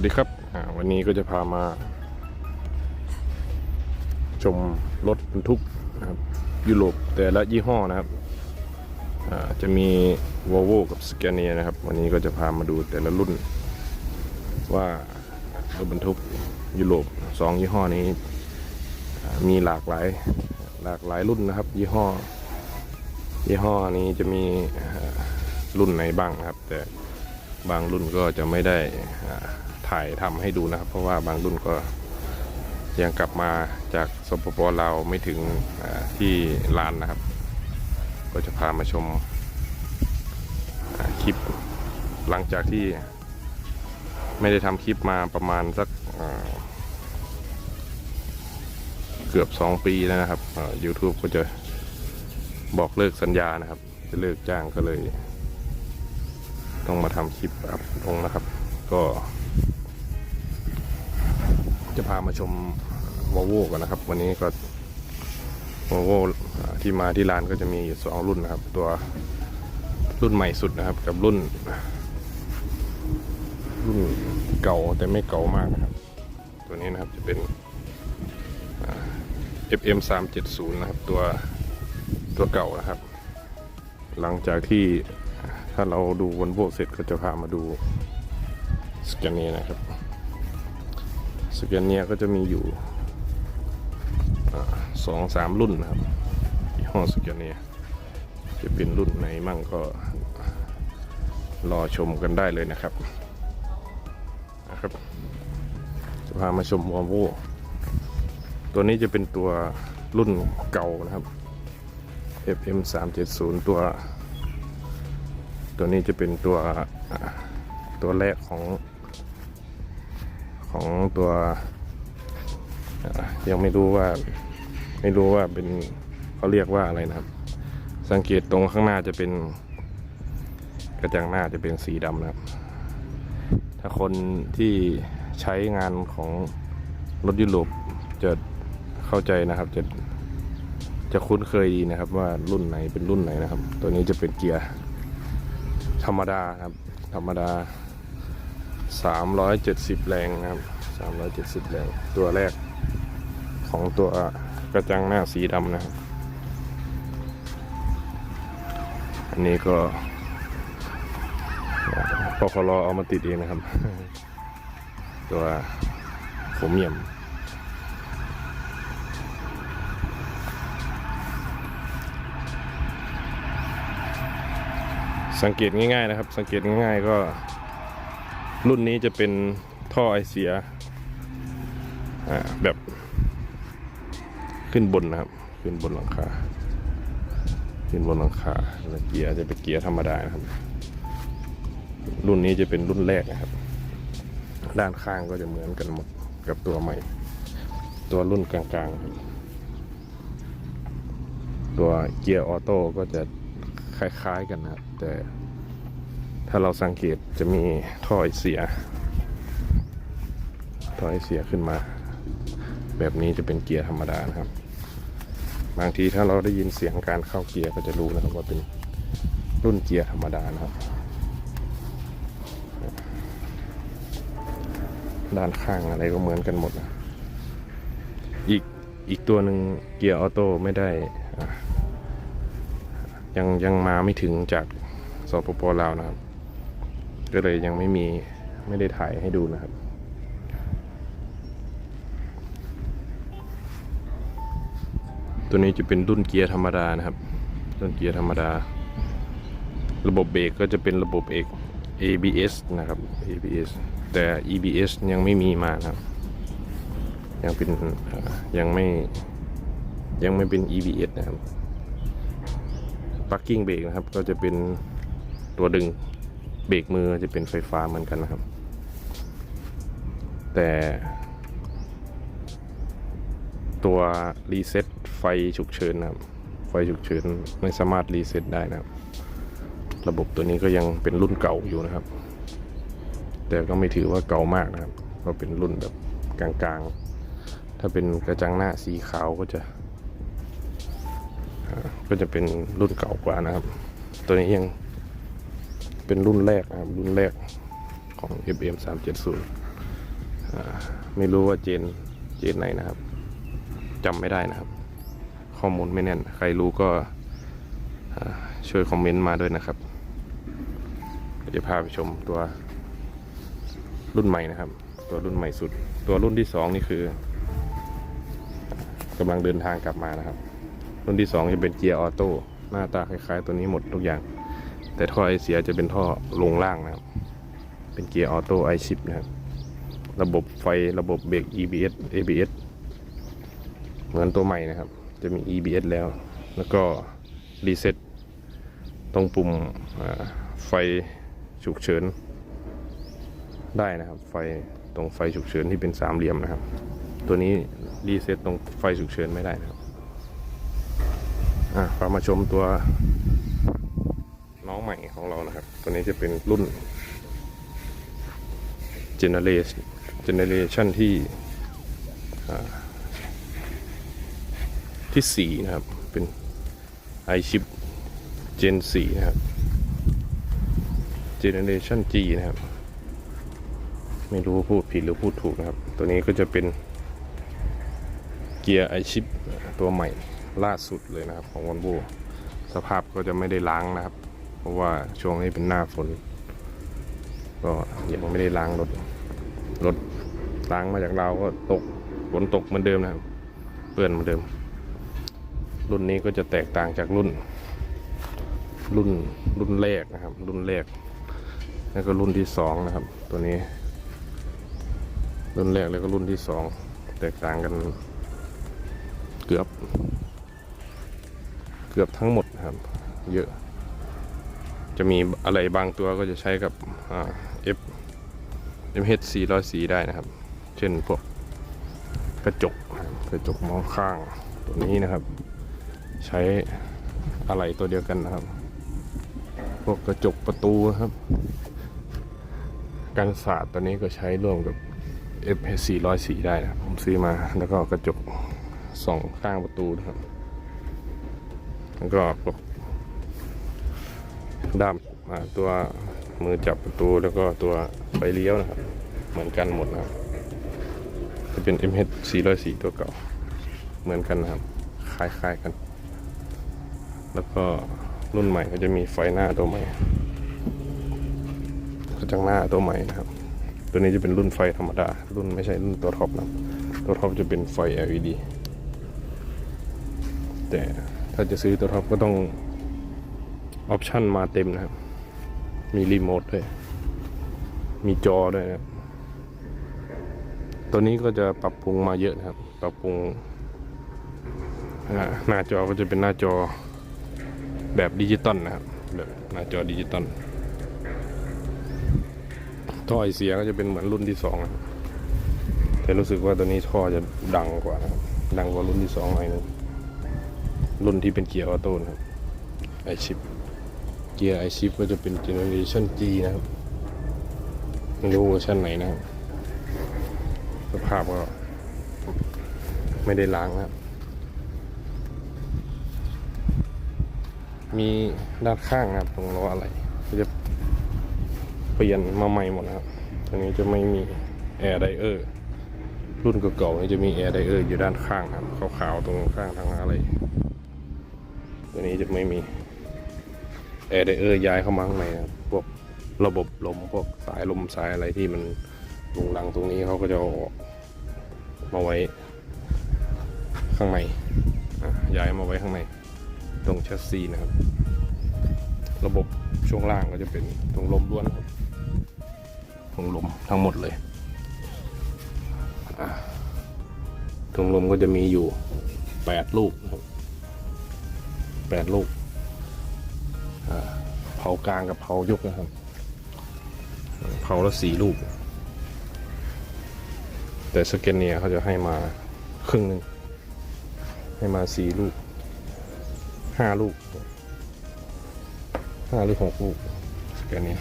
วัสดีครับวันนี้ก็จะพามา ชมรถบรรทุกนะครับยุโรปแต่ละยี่ห้อนะครับจะมี Volvo กับ Scania นะครับ วันนี้ก็จะพามาดูแต่ละรุ่น ว่ารถบรรทุกยุโรปสองยี่ห้อนี้ มีหลากหลายหลากหลายรุ่นนะครับ ยี่ห้อ ยี่ห้อนี้จะมีรุ่นไหนบ้างนะครับ แต่บางรุ่นก็จะไม่ได้ ถ่ายทำให้ดูนะครับ เพราะว่าบางรุ่นก็ยังกลับมาจากสปปลาวไม่ถึงที่ลานนะครับ ก็จะพามาชมคลิป หลังจากที่ไม่ได้ทำคลิปมาประมาณสักเกือบสองปีแล้วนะครับ YouTube ก็จะบอกเลิกสัญญานะครับ จะเลิกจ้างก็เลย ต้องมาทำคลิปอัพลงนะครับ ก็ จะพามาชมวอลโวกันนะครับ วันนี้ก็วอลโวที่มาที่ร้านก็จะมีสองรุ่นนะครับ ตัวรุ่นใหม่สุดนะครับ กับรุ่น รุ่นเก่าแต่ไม่เก่ามากนะครับ ตัวนี้นะครับจะเป็น FM 370นะครับ ตัวตัวเก่านะครับ หลังจากที่ถ้าเราดูวันโวเสร็จก็จะพามาดูสแกนเนียนะครับ สแกนเนียก็จะมีอยู่สองสามรุ่นนะครับยี่ห้อสแกนเนียจะเป็นรุ่นไหนมั่งก็รอชมกันได้เลยนะครับนะครับ จะพามาชมวอลโวตัวนี้จะเป็นตัวรุ่นเก่านะครับ FM 370ตัว ตัวนี้จะเป็นตัวตัวแรกของ ของตัวยังไม่รู้ว่าไม่รู้ว่าเป็นเขาเรียกว่าอะไรนะครับ สังเกตตรงข้างหน้าจะเป็น กระจังหน้าจะเป็นสีดำนะครับ ถ้าคนที่ใช้งานของรถยุโรปจะเข้าใจนะครับจะจะคุ้นเคยดีนะครับว่ารุ่นไหนเป็นรุ่นไหนนะครับ ตัวนี้จะเป็นเกียร์ธรรมดาครับ ธรรมดา 370 แรงนะครับ 370 แรง ตัวแรกของตัวกระจังหน้าสีดำนะครับ อันนี้ก็พอคลอเอามาติดเองนะครับ ตัวโขมเมียมสังเกตง่ายๆนะครับ สังเกตง่ายๆก็ รุ่นนี้จะเป็นท่อไอเสียแบบขึ้นบนนะครับ ขึ้นบนหลังคา ขึ้นบนหลังคาแล้วเกียร์จะเป็นเกียร์ธรรมดานะครับ รุ่นนี้จะเป็นรุ่นแรกนะครับ ด้านข้างก็จะเหมือนกันหมดกับตัวใหม่ ตัวรุ่นกลางๆ ตัวเกียร์ออโต้ก็จะคล้ายๆกันนะครับแต่ ถ้าเราสังเกตจะมีท่อไอเสีย ท่อไอเสียขึ้นมา แบบนี้จะเป็นเกียร์ธรรมดานะครับ บางทีถ้าเราได้ยินเสียงการเข้าเกียร์ก็จะรู้นะครับว่าเป็นรุ่นเกียร์ธรรมดานะครับ ด้านข้างอะไรก็เหมือนกันหมดนะอีกอีกตัวหนึ่งเกียร์ออโต้ไม่ได้ยังยังมาไม่ถึงจากสปปลาวนะครับ ก็เลยยังไม่มีไม่ได้ถ่ายให้ดูนะครับ ตัวนี้จะเป็นรุ่นเกียร์ธรรมดานะครับ รุ่นเกียร์ธรรมดา ระบบเบรกก็จะเป็นระบบเอก ABS นะครับ ABS แต่ EBS ยังไม่มีมานะครับ ยังเป็นยังไม่ยังไม่เป็น EBS นะครับ Parking เบรกนะครับ ก็จะเป็นตัวดึง เบรกมือจะเป็นไฟฟ้าเหมือนกันนะครับ แต่ ตัวรีเซ็ตไฟฉุกเฉินนะครับ ไฟฉุกเฉินไม่สามารถรีเซ็ตได้นะครับ ระบบตัวนี้ก็ยังเป็นรุ่นเก่าอยู่นะครับ แต่ก็ไม่ถือว่าเก่ามากนะครับ ก็เป็นรุ่นแบบกลางๆ ถ้าเป็นกระจังหน้าสีขาวก็จะก็จะเป็นรุ่นเก่ากว่านะครับ ตัวนี้ยัง เป็นรุ่นแรกนะครับรุ่นแรกของ FM 370ไม่รู้ว่าเจนเจนไหนนะครับจำไม่ได้นะครับ ข้อมูลไม่แน่น ใครรู้ก็ช่วยคอมเมนต์มาด้วยนะครับเดี๋ยวจะพาไปชมตัวรุ่นใหม่นะครับ ตัวรุ่นใหม่สุด ตัวรุ่นที่สองนี่คือกำลังเดินทางกลับมานะครับ รุ่นที่สองจะเป็นเกียร์ออโต้หน้าตาคล้ายๆ ตัวนี้หมดทุกอย่าง แต่ท่อไอเสียจะเป็นท่อลงล่างนะครับ เป็นเกียร์ออโต้ไอชิปนะครับ ระบบไฟระบบเบรก EBS ABS เหมือนตัวใหม่นะครับ จะมี EBS แล้ว แล้วก็รีเซ็ตตรงปุ่มไฟฉุกเฉิน ได้นะครับ ไฟตรงไฟฉุกเฉินที่เป็นสามเหลี่ยมนะครับ ตัวนี้รีเซ็ตตรงไฟฉุกเฉินไม่ได้นะครับ อะพามาชมตัว ใหม่ของเรานะครับ ตัวนี้จะเป็นรุ่น Generation ที่ที่สี่นะครับ เป็น i chip Gen 4 นะครับ Generation G นะครับ ไม่รู้พูดผิดหรือพูดถูกนะครับ ตัวนี้ก็จะเป็นเกียร์ i chip ตัวใหม่ล่าสุดเลยนะครับ ของ Volvo สภาพก็จะไม่ได้ล้างนะครับ เพราะว่าช่วงนี้เป็นหน้าฝน ก็ยังไม่ได้ล้างรถ รถล้างมาจากเราก็ตกฝนตกเหมือนเดิมนะครับ เปื้อนเหมือนเดิม รุ่นนี้ก็จะแตกต่างจากรุ่น รุ่นรุ่นแรกนะครับ รุ่นแรกแล้วก็รุ่นที่สองนะครับ ตัวนี้ รุ่นแรกแล้วก็รุ่นที่สองแตกต่างกันเกือบ เกือบทั้งหมดนะครับ เยอะ จะมีอะไรบางตัวก็จะใช้กับอ่า F MH 400ได้นะครับ เช่นพวกกระจกกระจกมองข้างตัวนี้นะครับ ใช้อะไรตัวเดียวกันนะครับ พวกกระจกประตูครับกันศาสตร์ตัวนี้ก็ใช้ร่วมกับ FH 404ได้นะผมซื้อมาแล้วก็กระจกสองข้างประตูนะครับ แล้วก็พวก ด้ามตัวมือจับประตูแล้วก็ตัวไฟเลี้ยวนะครับ เหมือนกันหมดนะครับจะเป็น MH 404ตัวเก่า เหมือนกันนะครับ คล้ายๆกัน แล้วก็รุ่นใหม่ก็จะมีไฟหน้าตัวใหม่กระจังหน้าตัวใหม่นะครับ ตัวนี้จะเป็นรุ่นไฟธรรมดา รุ่นไม่ใช่รุ่นตัวท็อปนะครับตัวท็อปจะเป็นไฟ LED แต่ถ้าจะซื้อตัวท็อปก็ต้อง ออปชั่นมาเต็มนะครับ มีรีโมทด้วย มีจอด้วยนะครับ ตัวนี้ก็จะปรับปรุงมาเยอะนะครับ ปรับปรุง หน้าจอก็จะเป็นหน้าจอแบบดิจิตอลนะครับ แบบหน้าจอดิจิตอลท่อไอเสียก็จะเป็นเหมือนรุ่นที่สองนะแต่รู้สึกว่าตัวนี้ท่อจะดังกว่านะครับ ดังกว่ารุ่นที่สองหน่อยนึงรุ่นที่เป็นเกียร์ออโต้นะครับไอชิป เกียร์ไอชิปก็จะเป็นเจเนอเรชั่น G นะครับไม่รู้เวอร์ชันไหนนะครับสภาพก็ไม่ได้ล้างนะครับ มีด้านข้างนะครับตรงล้ออะไรก็จะเปลี่ยนมาใหม่หมดนะครับตัวนี้จะไม่มีแอร์ไดเออร์รุ่นเก่าๆนี่จะมีแอร์ไดเออร์อยู่ด้านข้างนะครับขาวๆตรงข้างทางอะไร ตัวนี้จะไม่มี แอร์ไดเออร์ย้ายเข้ามาข้างในครับพวกระบบลมพวกสายลมสายอะไรที่มันลุงลังตรงนี้เขาก็จะมาไว้ข้างในย้ายมาไว้ข้างใน ตรงแชสซีนะครับ ระบบช่วงล่างก็จะเป็นตรงลมล้วนครับตรงลมทั้งหมดเลยตรงลมก็จะมีอยู่แปดลูกนะครับแปดลูก เผากลางกับเผายกนะครับ เผาละสี่ลูก แต่สเกนเนียเขาจะให้มาครึ่งหนึ่งให้มาสี่ลูกห้าลูกห้าหรือหกลูกสเกนเนีย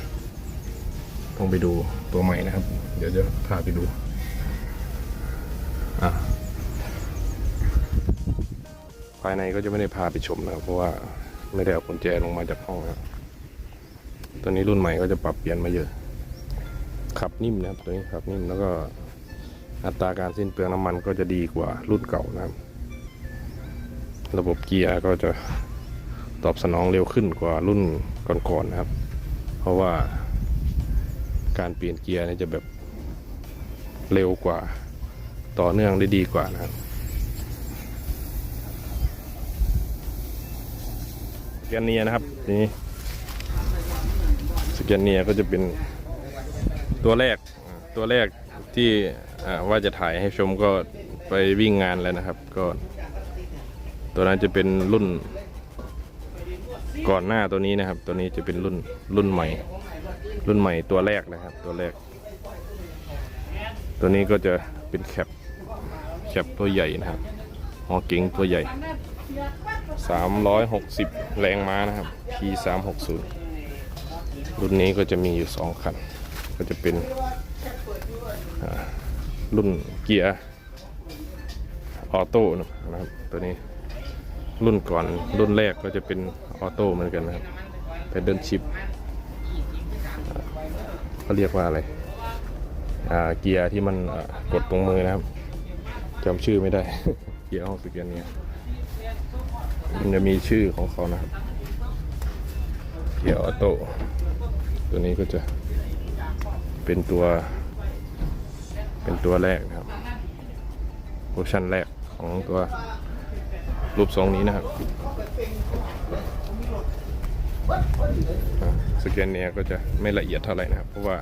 ต้องไปดูตัวใหม่นะครับ เดี๋ยวจะพาไปดูอะภายในก็จะไม่ได้พาไปชมนะครับเพราะว่า ไม่ได้เอากุญแจลงมาจากห้องนะครับตัวนี้รุ่นใหม่ก็จะปรับเปลี่ยนมาเยอะ ขับนิ่มนะครับตัวนี้ขับนิ่มแล้วก็อัตราการสิ้นเปลืองน้ำมันก็จะดีกว่ารุ่นเก่านะครับ ระบบเกียร์ก็จะตอบสนองเร็วขึ้นกว่ารุ่นก่อนๆนะครับ เพราะว่าการเปลี่ยนเกียร์นี่จะแบบเร็วกว่าต่อเนื่องได้ดีกว่านะครับ แกนเนียนะครับนี่สแกนเนียก็จะเป็นตัวแรกตัวแรกที่ว่าจะถ่ายให้ชมก็ไปวิ่งงานแล้วนะครับ ก็ ตัวนั้นจะเป็นรุ่น ก่อนหน้าตัวนี้นะครับ ตัวนี้จะเป็นรุ่นรุ่นใหม่ รุ่นใหม่ตัวแรกนะครับ ตัวแรก ตัวนี้ก็จะเป็นแคปแคปตัวใหญ่นะครับฮอเก๋งตัวใหญ่ 360 แรงม้านะครับ P 3 6 0 รุ่นนี้ก็จะมีอยู่สองคัน ก็จะเป็นรุ่นเกียร์ออโต้นะครับตัวนี้รุ่นก่อนรุ่นแรกก็จะเป็นออโต้เหมือนกันนะครับเป็นเดินชิปเขาเรียกว่าอะไรเกียร์ที่มันกดตรงมือนะครับจำชื่อไม่ได้ เกียร์ห้องสเกียร์เนี่ย มันจะมีชื่อของเขานะครับเกียร์ออโต้ตัวนี้ก็จะเป็นตัว เป็นตัวแรกนะครับเวอร์ชันแรกของตัวรูปทรงนี้นะครับสแกนเนียก็จะไม่ละเอียดเท่าไหร่นะครับ เพราะว่า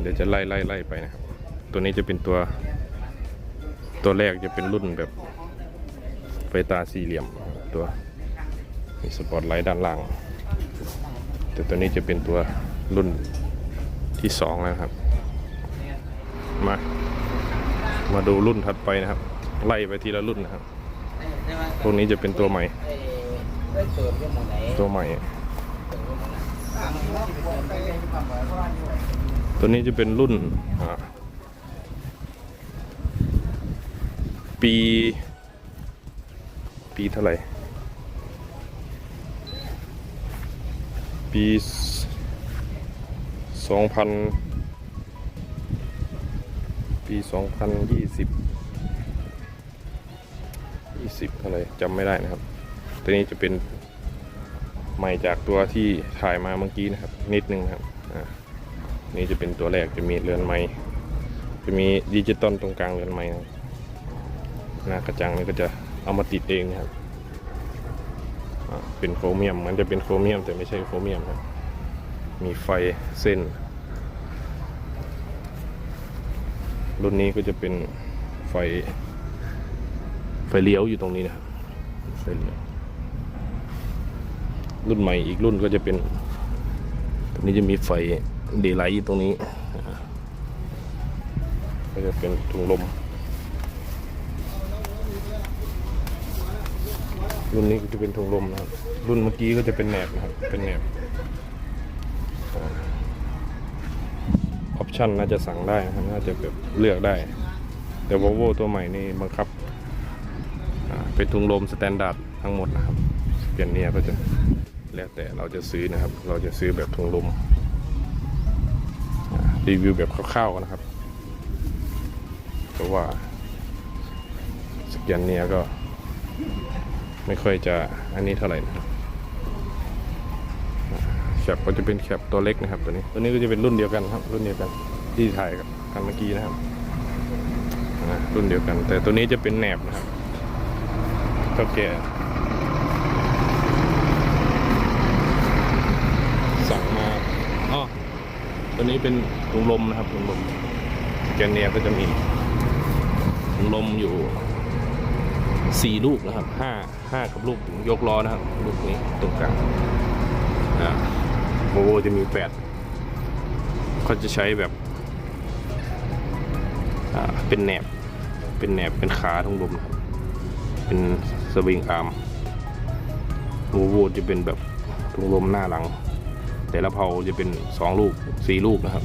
เดี๋ยวจะไล่ไล่ไล่ไปนะครับ ตัวนี้จะเป็นตัวตัวแรกจะเป็นรุ่นแบบ ไฟตาสี่เหลี่ยมตัวมีสปอตไลท์ด้านล่าง แต่ตัวนี้จะเป็นตัวรุ่นที่สองแล้วครับ มา มาดูรุ่นถัดไปนะครับ ไล่ไปทีละรุ่นนะครับพวกนี้จะเป็นตัวใหม่ ตัวใหม่ ตัวนี้จะเป็นรุ่นปี ปีเท่าไหร่ ปีสองพันปีสองพันยี่สิบยี่สิบเท่าไหร่จำไม่ได้นะครับ ตัวนี้จะเป็นใหม่จากตัวที่ถ่ายมาเมื่อกี้นะครับ นิดนึงครับอ่านี่จะเป็นตัวแรกจะมีเรือนไม้จะมีดิจิตอลตรงกลางเรือนไม้นะหน้ากระจังนี่ก็จะ เอามาติดเองนะครับเป็นโครเมียมมันจะเป็นโครเมียมแต่ไม่ใช่โครเมียมครับมีไฟเส้น รุ่นนี้ก็จะเป็นไฟ ไฟเลี้ยวอยู่ตรงนี้นะครับไฟเลี้ยวรุ่นใหม่อีกรุ่นก็จะเป็น ตรงนี้จะมีไฟเดย์ไลท์อยู่ตรงนี้ ก็จะเป็นถุงลม รุ่นนี้ก็จะเป็นถุงลมนะครับ รุ่นเมื่อกี้ก็จะเป็นแหนบนะครับ เป็นแหนบออปชั่นน่าจะสั่งได้นะครับน่าจะแบบเลือกได้ แต่ Volvo ตัวใหม่นี่บังคับเป็นถุงลมสแตนดาร์ดทั้งหมดนะครับ เปลี่ยนเนี่ยก็จะแล้วแต่เราจะซื้อนะครับ เราจะซื้อแบบถุงลมรีวิวแบบคร่าวๆนนะครับ เพราะว่าสแกนเนี่ยก็ ไม่ค่อยจะอันนี้เท่าไหร่นะครับแคปก็จะเป็นแคปตัวเล็กนะครับตัวนี้ ตัวนี้ก็จะเป็นรุ่นเดียวกันครับ รุ่นเดียวกันที่ถ่ายกับกันเมื่อกี้นะครับรุ่นเดียวกัน แต่ตัวนี้จะเป็นแหนบนะครับเท่าแก่สั่งมาอ๋อตัวนี้เป็นถุงลมนะครับถุงลมแกนเนียก็จะมีถุงลมอยู่ สี่ลูกนะครับห้าห้ากับลูกยกล้อนะครับ ลูกนี้ตรงกลางอ่าโวโวจะมีแปดเขาจะใช้แบบเป็นแหนบ เป็นแหนบ เป็นขาถุงลมเป็นสวิงอาร์มโวโวจะเป็นแบบถุงลมหน้าหลัง แต่ละเผาจะเป็นสองลูกสี่ลูกนะครับ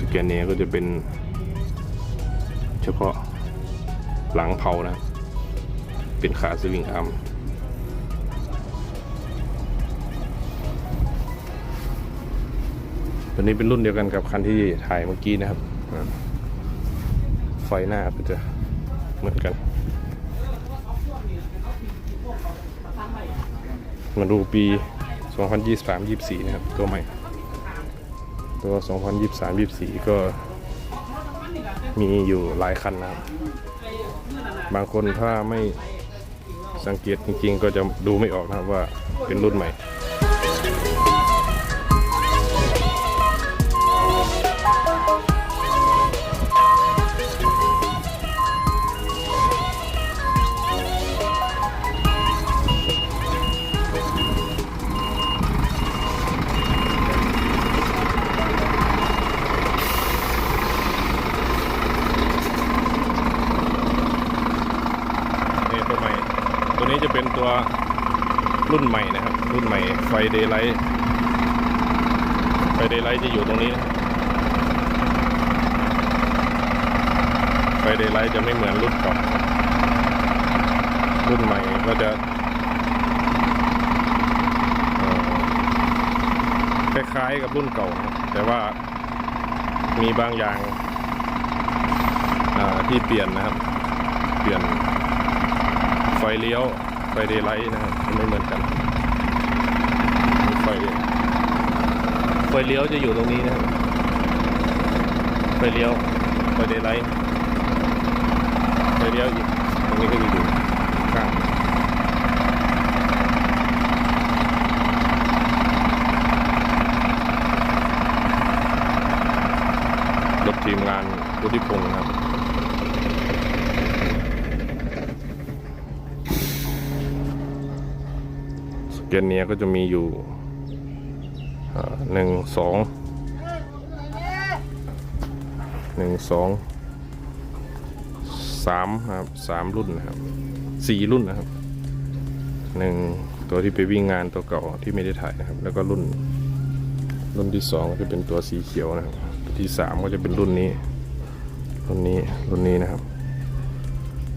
สแกนเนียก็จะเป็น เฉพาะ หลังเผานะ เป็นขาสวิงอาร์มตัวนี้เป็นรุ่นเดียวกันกับคันที่ถ่ายเมื่อกี้นะครับ ไฟหน้าก็จะเหมือนกัน มาดูปี 2023-24 นะครับ ตัวใหม่ ตัว 2023-24 ก็ มีอยู่หลายคันนะครับ บางคนถ้าไม่สังเกตจริงๆ ก็จะดูไม่ออกนะครับว่าเป็นรุ่นใหม่ รุ่นใหม่นะครับ รุ่นใหม่ไฟเดย์ไลท์ไฟเดย์ไลท์จะอยู่ตรงนี้นะไฟเดย์ไลท์จะไม่เหมือนรุ่นเก่ารุ่นใหม่ก็จะคล้ายๆกับรุ่นเก่า แต่ว่ามีบางอย่างที่เปลี่ยนนะครับ เปลี่ยนไฟเลี้ยว ฟเดย์ไลท์นะครับมันไม่เหมือนกันไฟไฟเลี้ยวจะอยู่ตรงนี้นะครับไฟเลี้ยวไฟเดย์ไลท์ไฟเลี้ยวอีกตรงนี้ก็จะอยู่ข้างรถทีมงานรุธิพงศ์นะครับ สแกนเนียก็จะมีอยู่หนึ่งสองหนึ่งสองสามครับสามรุ่นนะครับสี่รุ่นนะครับหนึ่งตัวที่ไปวิ่งงานตัวเก่าที่ไม่ได้ถ่ายนะครับ แล้วก็รุ่น รุ่นที่สองก็จะเป็นตัวสีเขียวนะครับตัวที่สามก็จะเป็นรุ่นนี้ รุ่นนี้รุ่นนี้นะครับ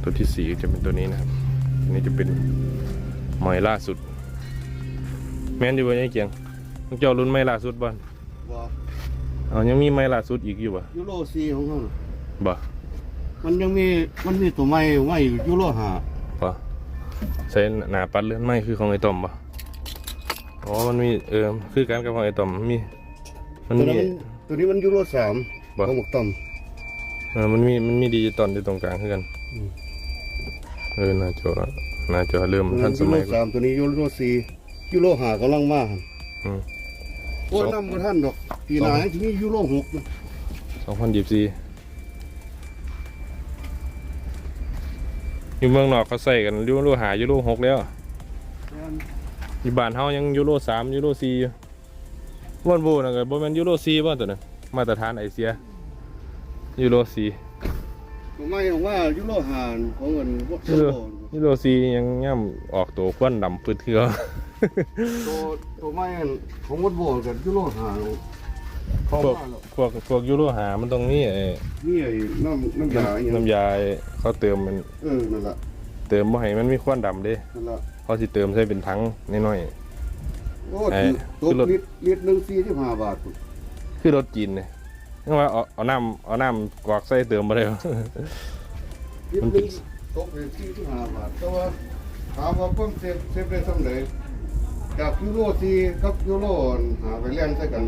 ตัวที่สี่จะเป็นตัวนี้นะครับนนี้จะเป็นใหม่ล่าสุด แม่นอยู่บ่ยังเกียงมึงเจ้ารุ่นไม่ล่าสุดบ่บ่เอายังมีไม่ล่าสุดอีกอยู่บ่ยูโรซีของเขาน่ะบ่มันยังมีมันมีตัวใหม่ใหม่อยู่ยูโรห้าบ่ใส่หน้าปัดเลื่อนไม้คือของไอ้ต้อมบ่อ๋อมันมีเออคือกันกับของไอ้ต้อมมี มันตัวมี นั้นตัวนี้มันยูโรสามบ่ ของหมกต่อม เออมันมีมันมีดิจิตอลอยู่ตรงกลางคือกันอืม เออหน้าจอหน้าจอเริ่มตัวทันั้นนสยูโรมัยกสามตัวนี้ยูโรสี่ ยูโรห้ากำลังมาอืม โอ้ยน้ำมันท่านดอกปีหน้าทีนี้ยูโรหกอยู่2024อยู่เมืองนอกเขาใส่กันยูโรหายูโรหกแล้วอยู่บ้านเฮายังยูโรสามยูโรสี่อยู่วันโบนะก็บ่แม่นยูโรสี่บ่ตัวนั้นมาตรฐานไอเสียยูโรสี่ตัวใหม่ของว่ายูโรห้าของเงินพวกยูโรโลยูโรสี่ยังย่ำออกตัวควันดำพืดเทือตัวตัวใหม่ของวัดโบกับยูโรห้าเขาพวกมาแล้วพวกพวกยูโรหามันตรงนี้ไอ้นี่ไอ้น้ำน้ำยาอหย่างน้ำยาไอ้เขาเติมมันเออนั่นละเติมบ่ให้มันมีควันดำเด้นั่นละเขาสิเติมใส่เป็นถังน้อยโอ้เอ่อตัวคือรถลิตรลิตรหนึ่งสี่สิบห้าบาทๆคือรถจีนเนี่ยนี่ว่าเอาเอาน้ำเอาน้ำกรอกใส่เติมบ่ได้หรอลิตรหนึ่ง ตกเป็นสี่สิบห้าบาทแต่ว่าถามว่าเพิ่มเซฟเซฟได้สำเร็จจากยูโรสี่กับยูโรหาไปแล่นใส่กัน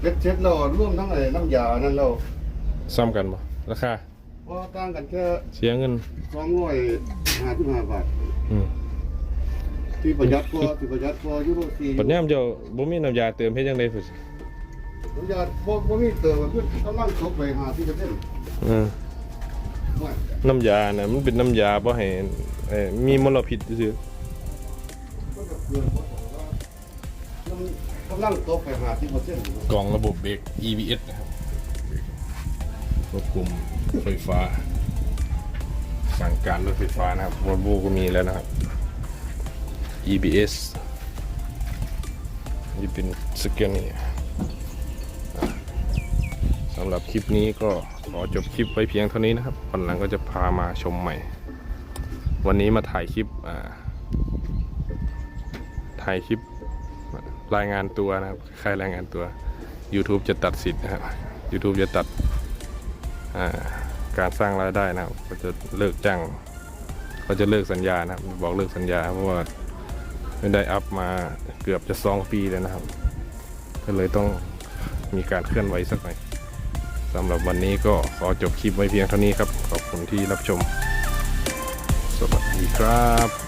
เช็ดเช็ดเราร่วมทั้งไอ้น้ำยานั่นเราซ้ำกันบ่ราคาพอต่างกันแค่เสียเงินสองร้อยห้าสิบห้าบาทอืมที่ประหยัดกว่าที่ประหยัดกว่ายูโรสี่ปัญญามเจ้าบ่มีน้ำยาเติมเฮ็ดจังได๋พุ่นประหยัดบ่บ่มีเติมมันคือกำลังตกไปหาที่จะเล่นเออว่า น้ำยาน่ะมันเป็นน้ำยาบ่ให้เอ่อมีมลพิษซื่อก็จะเกินเพราะว่ามันกำลังตกไปหาที่เปอร์เซ็นต์ๆกล่องระบบเบรก EBS นะครับควบคุมไฟฟ้า สั่งการรถไฟฟ้านะครับวอลโวก็มีแล้วนะครับ EBS นี่เป็นสแกนนี่สำหรับคลิปนี้ก็ขอจบคลิปไว้เพียงเท่านี้นะครับวันหลังก็จะพามาชมใหม่ วันนี้มาถ่ายคลิปอ่าถ่ายคลิปรายงานตัวนะครับใครรายงานตัว YouTube จะตัดสิทธิ์นะครับ YouTube จะตัดอ่าการสร้างรายได้นะครับก็จะเลิกจ้างก็จะเลิกสัญญานะครับ บอกเลิกสัญญาเพราะว่าไม่ได้อัพมาเกือบจะสองปีเลยนะครับ ก็เลยต้องมีการเคลื่อนไหวสักหน่อย สำหรับวันนี้ก็ขอจบคลิปไว้เพียงเท่านี้ครับ ขอบคุณที่รับชม สวัสดีครับ